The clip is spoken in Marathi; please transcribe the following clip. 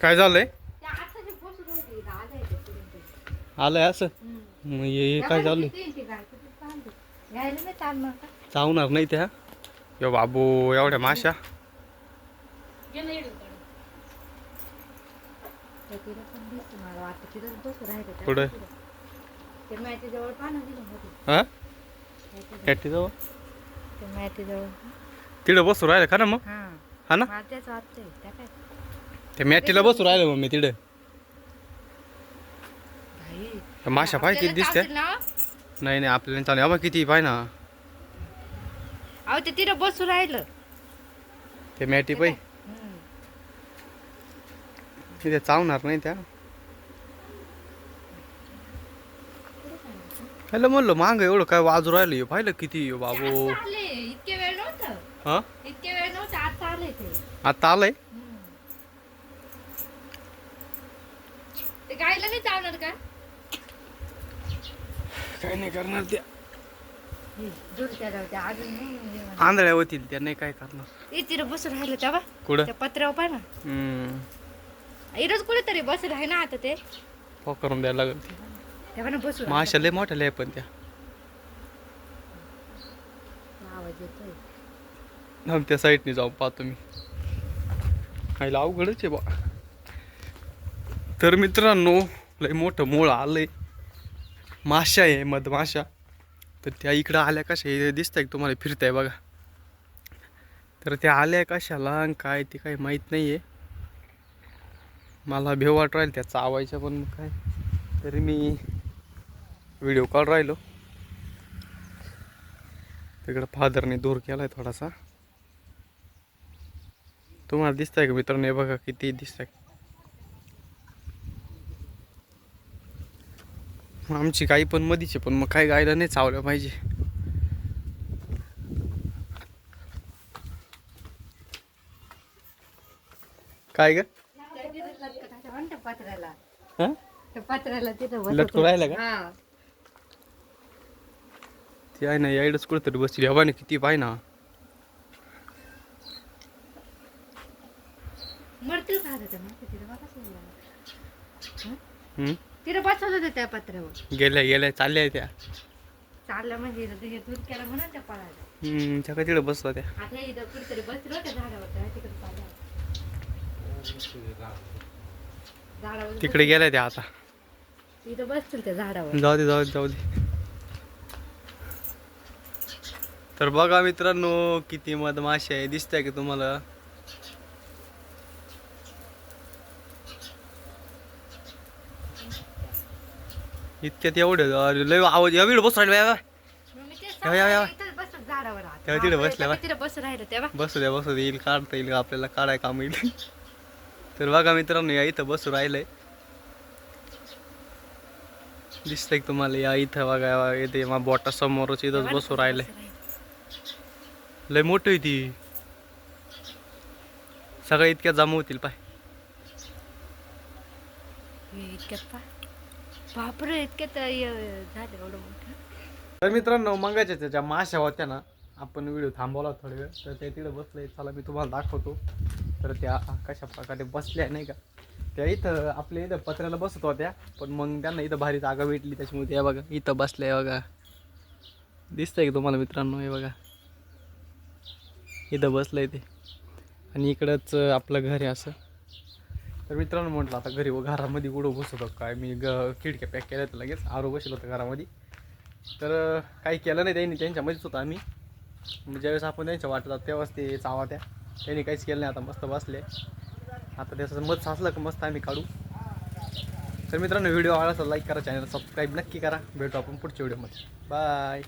काय झालंय. आलंय असं. मग हे काय झालंय का? चावणार नाही त्या यो बाबू एवढ्या माशा? पुढं. हा. कॅटी. तिकडं बसू राहिलं का ना मग हा. हा ना त्या मॅटीला बसू राहिलं मग मी तिकडं. माशा पाहिजे किती दिसते? नाही नाही आपल्याला चालेल अबा किती पाय ना. अहो ते तिथं बसून राहिलं. ते मॅटी पाय. तिथे चावणार नाही त्या. हॅलो म्हणलं मांग एवढं काय वाजू राहिलं पाहिलं किती बाबू? इतके वेळ नव्हतं. हा? इतके वेळ नव्हतं आता आले ते. आता आलंय? गायला नाही चावणार का? काय नाही करणार त्या अजून नाही. आंधळ्या होतील त्या नाही काय करणार. तिथं बसून राहिलं तेव्हा कुठं? त्या पत्र्यावर पाय ना. हम्म. कुठेतरी बसून आहे ना आता ते. हो करून द्यायला लागेल ते. तेव्हा ना बसून राहिलं. माशा लय मोठ्या लय पण त्या. आवाज येतोय. थांब त्या साईडने जाऊ पाहतो मी. आईला अवघडच आहे बा. तर मित्रांनो लय मोठं मूळ आलंय. माशा आहे मधमाशा तर त्या इकडं आल्या कशा हे आहे का तुम्हाला? फिरताय बघा. तर त्या आल्या कशाला आणि काय ते काही माहीत नाही आहे मला भेव वाट राहील त्या चावायच्या पण मग काय. तरी मी व्हिडिओ कॉल राहिलो. तिकडं फादरने दूर केलाय थोडासा. तुम्हाला दिसतंय का मित्रांनो? बघा किती दिसतंय. आमची गाई पण मधीचे पण मग काय गायला नाही चावलं पाहिजे. काय ग? हा? लटकून राहिला का? हा. ती आहे ना यायडच कुठेतरी बसली. हवा ना किती पाय ना. मरतील का. हम्म? तिथं बसत होते त्या पत्र्यावर. गेल्या गेल्या चालल्या त्या. चाललं म्हणजे इथं हे दूध केलं म्हणून त्या पळायला हम्म, त्या तिकडे बसला त्या आता इथं कुठेतरी बसलो त्या झाडावर त्या तिकडे चालल्या. झाडावर तिकडे गेल्या त्या आता. बस- इथं बसतील त्या झाडावर. जाऊ दे जाऊ दे जाऊ दे. तर बघा मित्रांनो किती मधमाशी आहे दिसतंय की तुम्हाला? इतक्यात एवढे अरे लय आवाज या वेळ बस राहिले मी या, या. तेव्हा बसल्या बसू द्या बसू येईल काढता येईल आपल्याला काढाय काम येईल. तर बघा मित्रांनो या इथं बसू राहिलंय. दिसतंय तुम्हाला? या इथं बघा येते मग बोटा समोरच इथंच बसू राहिलंय. राहिलं. लय मोठी आहे ती सगळे इतक्यात जमा होतील पाय. इतक्यात बापरे इतके अं, एवढं मोठं. तर मित्रांनो मंगाच्या त्याच्या माशा होत्या ना आपण व्हिडिओ थांबवला थोडा वेळ. तर ते तिकडे बसले चला मी तुम्हाला दाखवतो. तर त्या कशा प्रकारे बसल्या नाही का? त्या इथं आपल्या इथं पत्र्याला बसत होत्या. पण मग त्यांना इथं भारी जागा भेटली. त्याच्यामुळे त्या बघा इथं बसल्या बघा. दिसतंय का तुम्हाला मित्रांनो? हे बघा. इथं बसलंय ते. आणि इकडंच आपलं घर आहे असं. तर मित्रांनो म्हटलं आता घरी व घरामध्ये उडं बसतो काय मी ग खिडक्या पॅक केल्या तर लगेच आरो बसलो होतं घरामध्ये. तर काही केलं नाही त्यांनी त्यांच्यामध्येच होतं आम्ही. मग ज्यावेळेस आपण त्यांच्या वाटत तेव्हाच ते चावा त्या. त्यांनी काहीच केलं नाही आता मस्त बसले. आता त्याचं मत साचलं का मस्त आम्ही काढू. तर मित्रांनो व्हिडिओ आवडला तर लाईक करा चॅनल सबस्क्राईब नक्की करा. भेटू आपण पुढच्या व्हिडिओमध्ये. बाय